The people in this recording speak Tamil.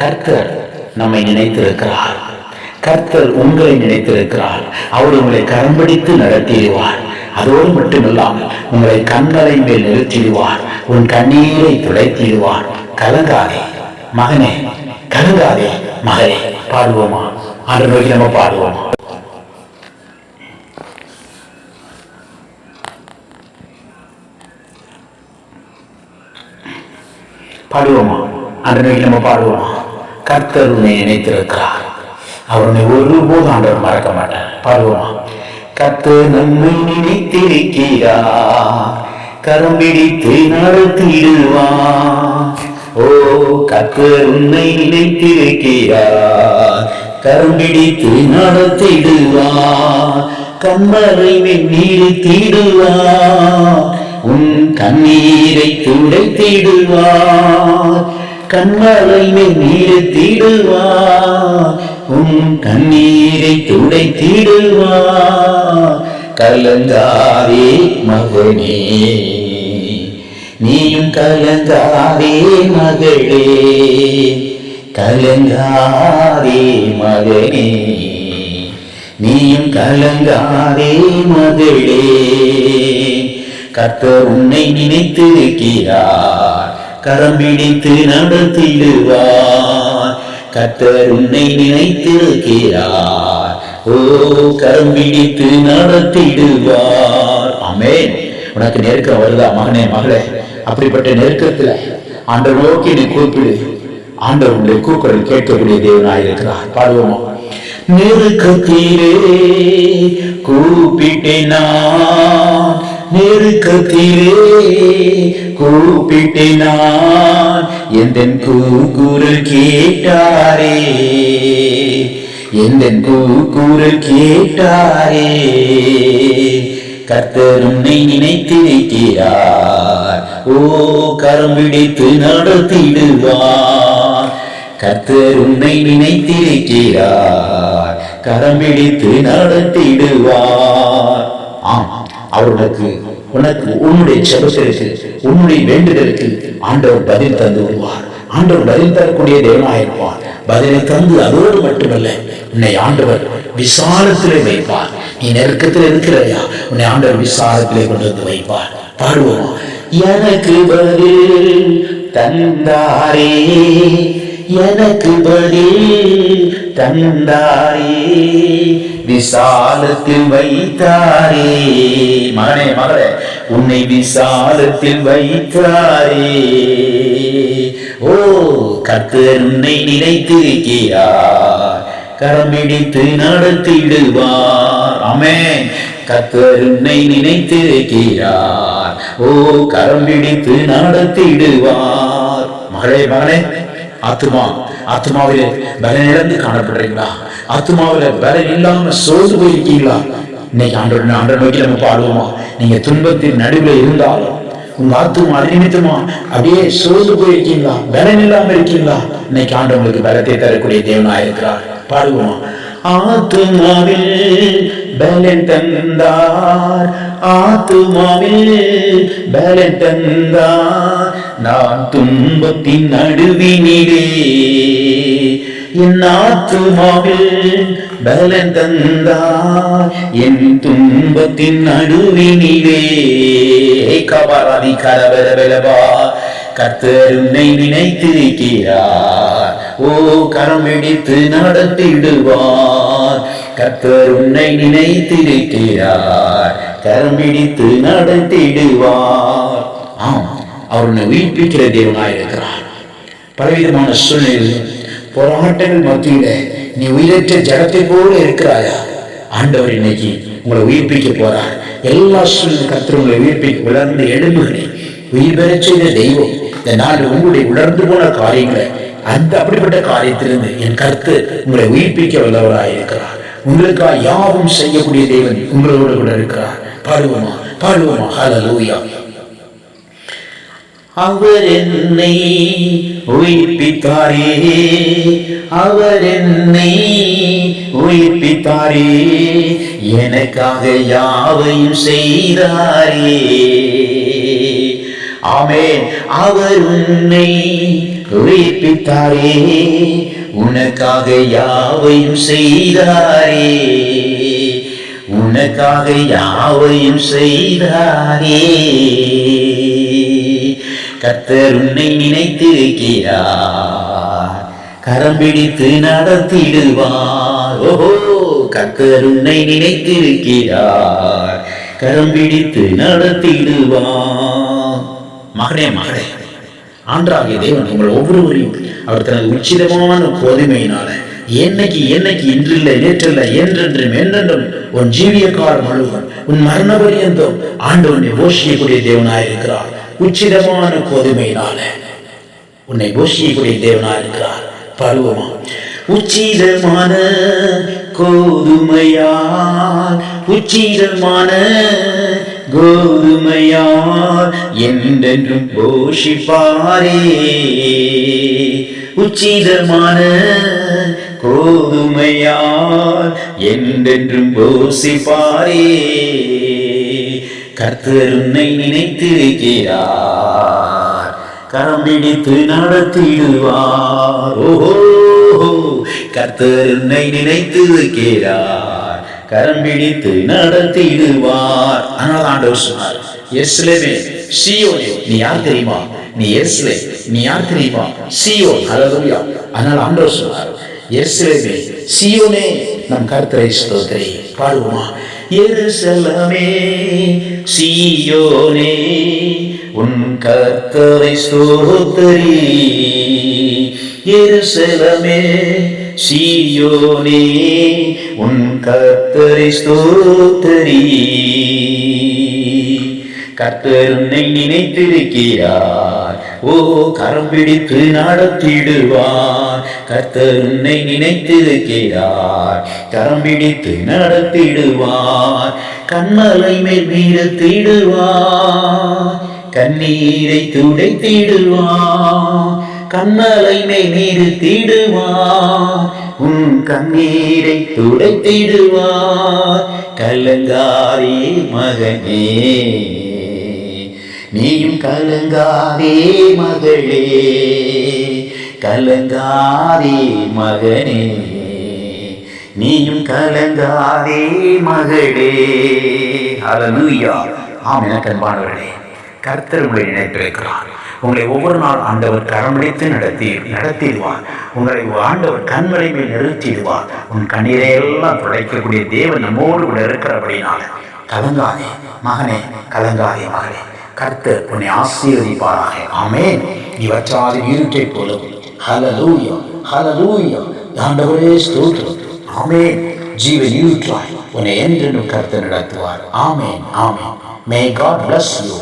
கர்த்தர் நம்மை நினைத்திருக்கிறார். கர்த்தர் உங்களை நினைத்திருக்கிறார். அவர் உங்களை கரம்பிடித்து நடத்திடுவார். அதோடு மட்டுமில்லாமல் உங்களை கண்களை மேல் நிறுத்திடுவார். உன் கண்ணீரை துடைத்திடுவார். கலங்காதே மகனே கலங்காதே மகனே பாடுவோமா? அன்று நோக்கி நம்ம பாடுவோமா? பாடுவோமா? அன்று நோக்கி நம்ம பாடுவோமா? கர்த்தர் உன்னை நினைத்திருக்கிறார். அவர் உன்னை ஒருபோதும் ஆண்டவர் மறக்க மாட்டார். பாடுவோமா கர்த்தர் நம்மை நினைத்திருக்கிறார். கரம் பிடித்து நடத்திடுவார். ஓ கர்த்தர் உன்னை நினைத்திருக்கிறார். கரம் பிடித்து நடத்திடுவார். கண்மறை வெந்நீர் தீடுவார். உன் கண்ணீரை துடைத்திடுவார். கண்மலை நீர் தீடுவார் உன் கண்ணீரை துடைத்திடுவார் கலந்தாரே மகனே. நீயும் கலந்தாரே மகளே. கலங்காரே மகனே. நீயும் கலங்காரே மகளே. கர்த்தர் உன்னை நினைத்திருக்கிறார். கரம் பிடித்து நடத்திடுவார். கத்தர் உன்னை நினைத்திருக்கிறார். ஓ கரம் பிடித்து நடத்திடுவார். அமேன் உனக்கு நெருக்கம் வருதா மகனே மகளே? அப்படிப்பட்ட நெருக்கத்துல ஆண்டவர் நோக்கி நீ கூப்பிடு. ஆண்டவர் உடைய கூக்குரல் கேட்கக்கூடிய தேவனாய் இருக்கிறார். பாடுவோமா? நெருக்கத்திலே கூப்பிட்டேனா நெருக்கத்திலே கூப்பிட்டினார். எந்தன் கூக்குரல் கேட்டாரே? எந்தன் கூக்குரல் கேட்டாரே? கர்த்தர் நினைத்திருக்கிறார் ஓ கரம்பிடித்து நடத்திடுவார். கர்த்தர் நினைத்திருக்கிறார் கரம்பிடித்து நடத்திடுவார். ஆம் அவர்களுக்கு உனக்கு உன்னுடைய செபத்திற்கு உன்னுடைய வேண்டுதலுக்கு ஆண்டவர் பதில் தந்து விடுவார் ஆண்டவர் பதில் தரக்கூடிய தேவனாயிருப்பார் பதிலை தந்து அதோடு மட்டுமல்ல உன்னை ஆண்டவர் விசாலத்திலே வைப்பார். நீ நெருக்கத்தில் இருக்கிறையா? உன்னை ஆண்டவர் விசாலத்திலே கொண்டு வந்து வைப்பார். பாடுவோம். எனக்கு பதில் தந்தாரே எனக்கு பதில் தந்தாரே. விசாலத்தில் வைத்தாரே. மகனே மகளே உன்னை விசாலத்தில் வைத்தாரே. ஓ கர்த்தர் உன்னை நினைத்திருக்கிறார் கரம் பிடித்து நடத்திடுவார் அமே கர்த்தர் உன்னை நினைத்திருக்கிறார் ஓ கரம் பிடித்து நடத்திடுவார் மகளே மகளே ஆத்துமா ஆத்மாவிலே பலனிழந்து காணப்படுறீங்களா ஆத்மாவில வேலை இல்லாம சோர்ந்து போயிருக்கீங்களா? இன்னைக்கு ஆண்டோட ஆண்டை நோக்கி நம்ம பாடுவோமா? நீங்க துன்பத்தின் நடுவில் இருந்தாலும் உங்க ஆத்துமா அநிமித்தமா அப்படியே சோர்ந்து போயிருக்கீங்களா? பலன் இல்லாம இருக்கீங்களா? இன்னைக்கு ஆண்டவங்களுக்கு பலத்தை தரக்கூடிய தேவனாக இருக்கிறார். பாடுவோமா? ஆத்துமாவில் பலன் தந்தார். ஆத்துமாவில் பலன் தந்தார். நான் துன்பத்தின் நடுவினிலே என் ஆத்துமாவில் பலன் தந்தார் என் துன்பத்தின் நடுவினிலே கபாராதி கலவர பலபா கர்த்தர் உன்னை நினைத்திருக்கிறார் ஓ கரம் பிடித்து நடத்திடுவார். கர்த்தர் உன்னை நினைத்திருக்கிறார் கரம் பிடித்து நடத்திடுவார். ஆம். அவர் உன்னை உயிர்ப்பிக்கிற தேவனாயிருக்கிறார் பலவிதமான சூழ்நிலையில் போராட்டங்கள் மத்தியில நீ உயிரற்ற ஜடத்தை போல இருக்கிறாயா? ஆண்டவர் இன்னைக்கு உங்களை உயிர்ப்பிக்க போறார். எல்லா சூழ்நிலை கத்திர உங்களை உயிர்ப்பிக்க உலர்ந்து எழும்புகிறே உயிர் பெறச் செய்த தெய்வம் இந்த நாள் உங்களுடைய உணர்ந்து போன காரியங்களை அந்த அப்படிப்பட்ட காரியத்திலிருந்து என் கருத்து உங்களை உயிர்ப்பிக்க வல்லவராக இருக்கிறார். உங்களுக்காக யாவும் செய்யக்கூடிய தேவன் உங்களோடு கூட இருக்கிறார். பாடுவோமா? பாடுவோமா? ஹalleluya அவர் என்னை உயிர்ப்பித்தாரே. அவர் என்னை உயிர்ப்பித்தாரே. எனக்காக யாவையும் செய்தாரே. ஆமென். அவர் உன்னை உயிர்ப்பித்தாரே. உனக்காக யாவையும் செய்தாரே. உனக்காக யாவையும் செய்தாரே. கத்தர் உன்னை நினைத்திருக்கிறார் கரம் பிடித்து நடத்திடுவார். ஓஹோ கத்தர் உன்னை நினைத்திருக்கிறார் கரம் பிடித்து நடத்திடுவார். மகனே மகளே ஆண்டாகிய தேவன் உங்கள் ஒவ்வொருவரையும் அவர் தனது உச்சிதமான கோதுமையினால என்னைக்கு என்னைக்கு இன்றில்லை நேற்றில்லை என்றென்றும் என்றென்றும் உன் ஜீவிய காலம் முழுவதும் உன் மரண பரியந்தம் ஆண்டவனை போஷிக்கக்கூடிய தேவனாயிருக்கிறார். உச்சிதமான கோதுமையினால உன்னை போஷிக்கக்கூடிய தேவனாயிருக்கிறார் பருவமா. உச்சிதமான கோதுமையார் உச்சிதமான கோதுமையார் என்றென்றும் போஷிப்பாரே உச்சிதமான கோதுமையார் என்றென்றும் போஷிப்பாரே கர்த்தர் உன்னை நினைத்திருக்கிறார் கரம் பிடித்து நடத்திடுவார். ஓஹோ கர்த்தர் உன்னை நினைத்திருக்கிறார் கரம் பிடித்து நடத்திடுவார். ஆனால் ஆண்டவர் சொன்னார் எஸ்லேமே சியோனே நீ யார் தெரியுமா? நீ எஸ்லே நீ யார் தெரியுமா? சியோ ஹalleluya. ஆனால் ஆண்டவர் சொன்னார் எஸ்லேமே சியோனே நம் கர்த்தரை ஸ்தோத்திரி. பாடுவோமா? எருசலமே சியோனே உன் கர்த்தரை ஸ்தோத்திரி. எருசலமே சியோனே உன் கர்த்தரை ஸ்தோத்திரி. கர்த்தர் நினைத்திருக்கிறார். ஓ கரம் பிடித்து நடத்திடுவார். கர்த்தர் உன்னை நினைத்திருக்கிறார் கரம் பிடித்து நடத்திடுவார். கண்மலை மேல் மீறத்திடுவார் கண்ணீரை துடைத்திடுவார். கண்மலை மேல் நிறுத்திடுவார் உன் கண்ணீரை துடைத்திடுவார். கலங்காரே மகனே. நீயும் கலங்காதே மகளே கலங்காதே மகனே. நீயும் கலங்காதே மகளே. அலலூயா ஆம் எனக்கு அன்பானவர்களே கர்த்தர் உங்களை நினைத்திருக்கிறார். உங்களை ஒவ்வொரு நாள் ஆண்டவர் கரமடித்து நடத்தி நடத்திடுவார் உங்களை ஆண்டவர் கண்மலை மேல் நிறுத்திடுவார். உன் கண்ணீரை எல்லாம் துடைக்கக்கூடிய தேவன் நம்மோடு கூட இருக்கிறபடினால கலங்காதே மகனே கலங்காதே மகளே. கர்த்தர் உன்னை ஆசீர்வதிப்பாராக. ஆமேன். இவற்றாது இருட்டை போலவும் ஹலலூயா ஹலலூயா ஆண்டவரே ஸ்தோத்திரம். ஆமேன். ஜீவன் இருட்டாய் உன்னை என்றென்றும் கர்த்தர் நடத்துவார். ஆமேன் ஆமேன். May God bless you